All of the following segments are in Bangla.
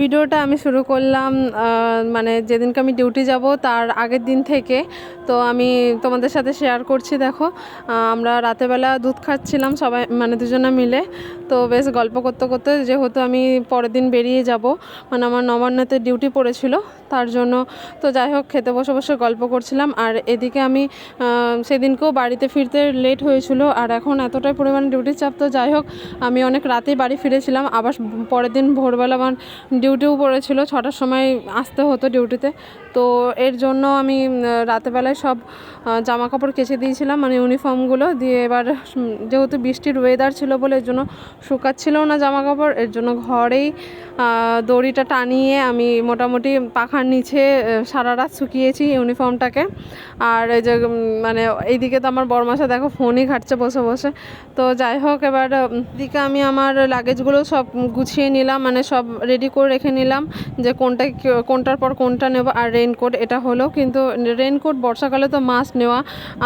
ভিডিওটা আমি শুরু করলাম মানে যেদিনকে আমি ডিউটি যাব তার আগের দিন থেকে। তো আমি তোমাদের সাথে শেয়ার করছি, দেখো। আমরা রাতেবেলা দুধ খাচ্ছিলাম সবাই মানে দুজনে মিলে। তো বেশ গল্প করতে করতে যেহেতু আমি পরের দিন বেরিয়ে যাব মানে আমার নবান্নতে ডিউটি পড়েছিল, তার জন্য তো যাই হোক, খেতে বসে বসে গল্প করছিলাম। আর এদিকে আমি সেদিনকেও বাড়িতে ফিরতে লেট হয়েছিল, আর এখন এতটাই পরিমাণে ডিউটির চাপ, তো যাই হোক, আমি অনেক রাতেই বাড়ি ফিরেছিলাম। আবার পরের দিন ভোরবেলা আমার ডিউটিও পড়েছিল, ছটার সময় আসতে হতো ডিউটিতে। তো এর জন্য আমি রাতেবেলায় সব জামা কাপড় কেচে দিয়েছিলাম মানে ইউনিফর্মগুলো দিয়ে এবার যেহেতু বৃষ্টির ওয়েদার ছিল বলে এর জন্য শুকাচ্ছিল না জামা কাপড় এর জন্য ঘরেই দড়িটা টানিয়ে আমি মোটামুটি পাখার নিচে সারা রাত শুকিয়েছি ইউনিফর্মটাকে আর এই যে মানে এইদিকে তো আমার বরমাসা দেখো ফোনই ঘাটছে বসে বসে। তো যাই হোক এবার দিকে আমি আমার লাগেজগুলো সব গুছিয়ে নিলাম মানে সব রেডি করে রেখে নিলাম যে কোনটা কোনটার পর কোনটা নেব আর রেনকোট এটা হলো। কিন্তু রেনকোট বর্ষাকালে তো মাস্ট নেওয়া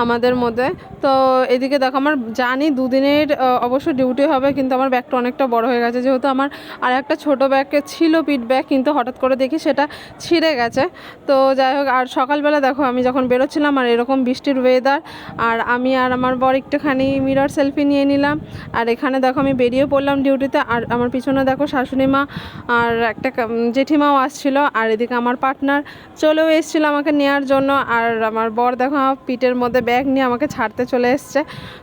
আমাদের মধ্যে। তো এদিকে দেখো, আমার জানি দুদিনের অবশ্য ডিউটি হবে, কিন্তু আমার ব্যাগটা অনেকটা বড় হয়ে গেছে। যেহেতু আমার আর একটা ছোটো ব্যাগ ছিল পিট ব্যাগ কিন্তু হঠাৎ করে দেখি সেটা ছিঁড়ে গেছে। তো যাই হোক, আর সকালবেলা দেখো, আমি যখন বেরোচ্ছিলাম, আর এরকম বৃষ্টির ওয়েদার আর আমি আর আমার বর একটুখানি মিরর সেলফি নিয়ে নিলাম। আর এখানে দেখো, আমি বেরিয়ে পড়লাম ডিউটিতে আর আমার পিছনে দেখো শাশুড়ি মা, আর একটা জেঠিমাও আসছিল আর এদিকে আমার পার্টনার চলেও এসেছিল আমাকে নেওয়ার জন্য। আর আমার বর দেখো পিঠের মধ্যে ব্যাগ নিয়ে আমাকে ছাড়তে চলে এসছে।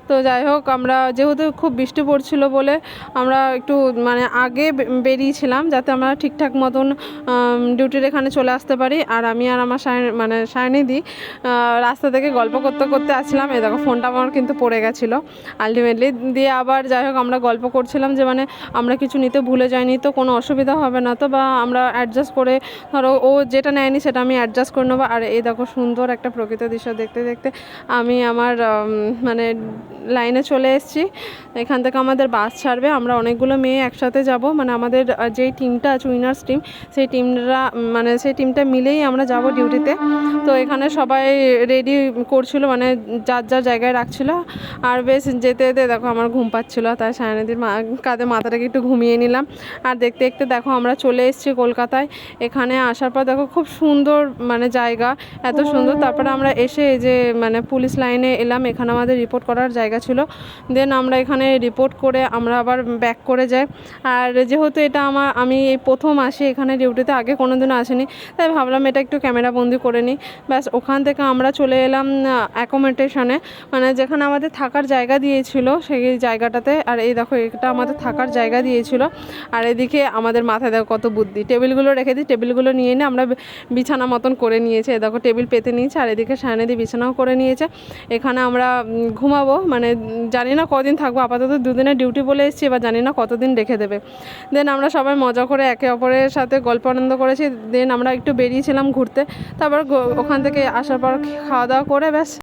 তো যাই হোক, আমরা যেহেতু খুব বৃষ্টি পড়ছিল বলে আমরা একটু মানে আগে বেরিয়েছিলাম যাতে আমরা ঠিকঠাক মতন ডিউটির এখানে চলে আসতে পারি। আর আমি আর আমার সায়ন মানে সায়নিদি রাস্তা থেকে গল্প করতে করতে আসছিলাম। এ দেখো ফোনটা আমার কিন্তু পড়ে গেছিল। আলটিমেটলি দিয়ে আবার যাই হোক, আমরা গল্প করছিলাম যে মানে আমরা কিছু নিতে ভুলে যাইনি, তো কোনো অসুবিধা হবে না। তো বা আমরা অ্যাডজাস্ট করে ধরো ও যেটা নেয়নি সেটা আমি অ্যাডজাস্ট করে নেব। আর এই দেখো সুন্দর একটা প্রকৃত দৃশ্য দেখতে দেখতে আমি আমার মানে লাইনে চলে এসেছি। এখান থেকে আমাদের বাস ছাড়বে। আমরা অনেকগুলো মেয়ে একসাথে যাব। মানে আমাদের যেই টিমটা আছে উইনার্স টিম সেই টিমরা মানে সেই টিমটা মিলেই আমরা যাব ডিউটিতে তো। এখানে সবাই রেডি করছিল মানে যার যার জায়গায় রাখছিল। আর বেশ যেতে যেতে দেখো আমার ঘুম পাচ্ছিলো। তাই সায়নাদির মা, কাঁধে মাথাটাকে একটু ঘুমিয়ে নিলাম। আর দেখতে দেখতে দেখো আমরা চলে এসেছি কলকাতায়। এখানে আসার পর দেখো খুব সুন্দর মানে জায়গা এত সুন্দর। তারপরে আমরা এসে এই যে মানে পুলিশ লাইনে এলাম এখানে আমাদের রিপোর্ট করার জায়গা ছিল। দেন আমরা এখানে রিপোর্ট করে আমরা আবার ব্যাক করে যাই। আর যেহেতু এটা আমার আমি এই প্রথম আসি এখানে ডিউটিতে আগে কোনো দিনও আসিনি। তাই ভাবলাম এটা একটু ক্যামেরা বন্দি করে নিই। ব্যাস ওখান থেকে আমরা চলে এলাম অ্যাকোমোডেশনে মানে যেখানে আমাদের থাকার জায়গা দিয়েছিল সেই জায়গাটাতে। আর এই দেখো এটা আমাদের থাকার জায়গা দিয়েছিল। আর এদিকে আমাদের মাথায় দেখো কত বুদ্ধি। টেবিলগুলো রেখে দিই, টেবিলগুলো নিয়ে নিয়ে আমরা বিছানা মতন করে নিয়েছে। দেখো, টেবিল পেতে নিয়েছে, আর এদিকে সায়নেদি বিছানাও করে নিয়েছে। এখানে আমরা ঘুমাবো মানে জানি না কদিন থাকব, আপাতত দুদিনের ডিউটি বলে এসেছি, এবার জানি না কতদিন রেখে দেবে। দেন আমরা সবাই মজা করে একে অপরের সাথে গল্প আনন্দ করেছি। দেন আমরা একটু বেরিয়েছিলাম ঘুরতে, তারপর ওখান থেকে আসার পর খাওয়া দাওয়া করে ব্যাস।